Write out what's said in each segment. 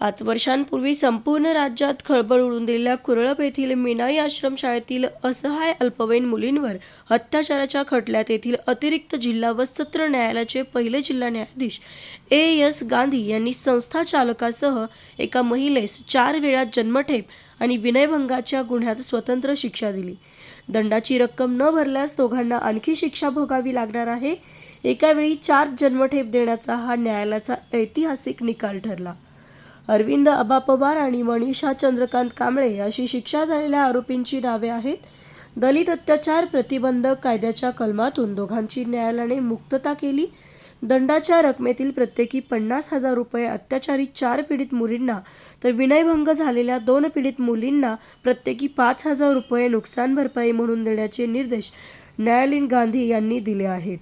पाच वर्षांपूर्वी संपूर्ण राज्यात खळबळ उडून दिलेल्या कुरळप येथील मिनाई आश्रम शाळेतील असहाय अल्पवयीन मुलींवर अत्याचाराच्या खटल्यात येथील अतिरिक्त जिल्हा व सत्र न्यायालयाचे पहिले जिल्हा न्यायाधीश ए एस गांधी यांनी संस्था चालकासह एका महिलेस चार वेळा जन्मठेप आणि विनयभंगाच्या गुन्ह्यात स्वतंत्र शिक्षा दिली. दंडाची रक्कम न भरल्यास दोघांना आणखी शिक्षा भोगावी लागणार आहे. एकावेळी चार जन्मठेप देण्याचा हा न्यायालयाचा ऐतिहासिक निकाल ठरला. अरविंद अबा पवार आणि मनीषा चंद्रकांत कांबळे अशी शिक्षा झालेल्या आरोपींची नावे आहेत. दलित अत्याचार प्रतिबंधक कायद्याच्या कलमातून दोघांची न्यायालयाने मुक्तता केली. दंडाच्या रकमेतील प्रत्येकी पन्नास हजार रुपये अत्याचारी चार पीडित मुलींना तर विनयभंग झालेल्या दोन पीडित मुलींना प्रत्येकी पाच हजार रुपये नुकसान भरपाई म्हणून देण्याचे निर्देश न्यायालयीन गांधी यांनी दिले आहेत.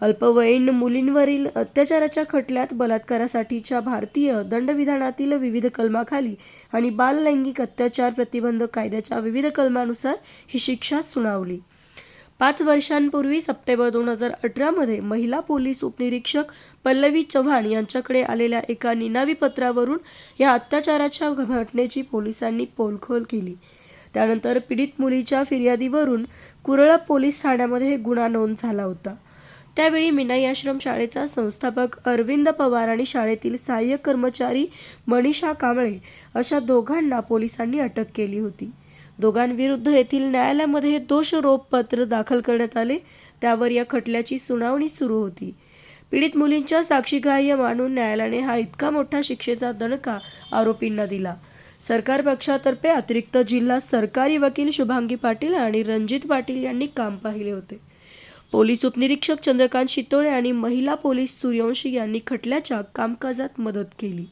अल्पवयीन मुलींवरील अत्याचाराच्या खटल्यात बलात्कारासाठीच्या भारतीय दंडविधानातील विविध कलमाखाली आणि बाललैंगिक अत्याचार प्रतिबंधक कायद्याच्या विविध कलमानुसार ही शिक्षा सुनावली. पाच वर्षांपूर्वी सप्टेंबर दोन हजार अठरामध्ये महिला पोलीस उपनिरीक्षक पल्लवी चव्हाण यांच्याकडे आलेल्या एका निनावी पत्रावरून या अत्याचाराच्या घटनेची पोलिसांनी पोलखोल केली. त्यानंतर पीडित मुलीच्या फिर्यादीवरून कुरळ पोलीस ठाण्यामध्ये गुन्हा नोंद झाला होता. त्यावेळी मिनाई आश्रम शाळेचा संस्थापक अरविंद पवार आणि शाळेतील सहाय्यक कर्मचारी मनीषा कांबळे अशा दोघांना पोलिसांनी अटक केली होती. दोघांविरुद्ध येथील न्यायालयामध्ये दोषरोपपत्र दाखल करण्यात आले. त्यावर या खटल्याची सुनावणी सुरू होती. पीडित मुलींच्या साक्षीग्राह्य मानून न्यायालयाने हा इतका मोठा शिक्षेचा दणका आरोपींना दिला. सरकार पक्षातर्फे अतिरिक्त जिल्हा सरकारी वकील शुभांगी पाटील आणि रणजित पाटील यांनी काम पाहिले होते. पोलीस उपनिरीक्षक चंद्रकांत शितोळे आणि महिला पोलीस सूर्यवंशी यांनी खटल्याच्या कामकाजात मदत केली.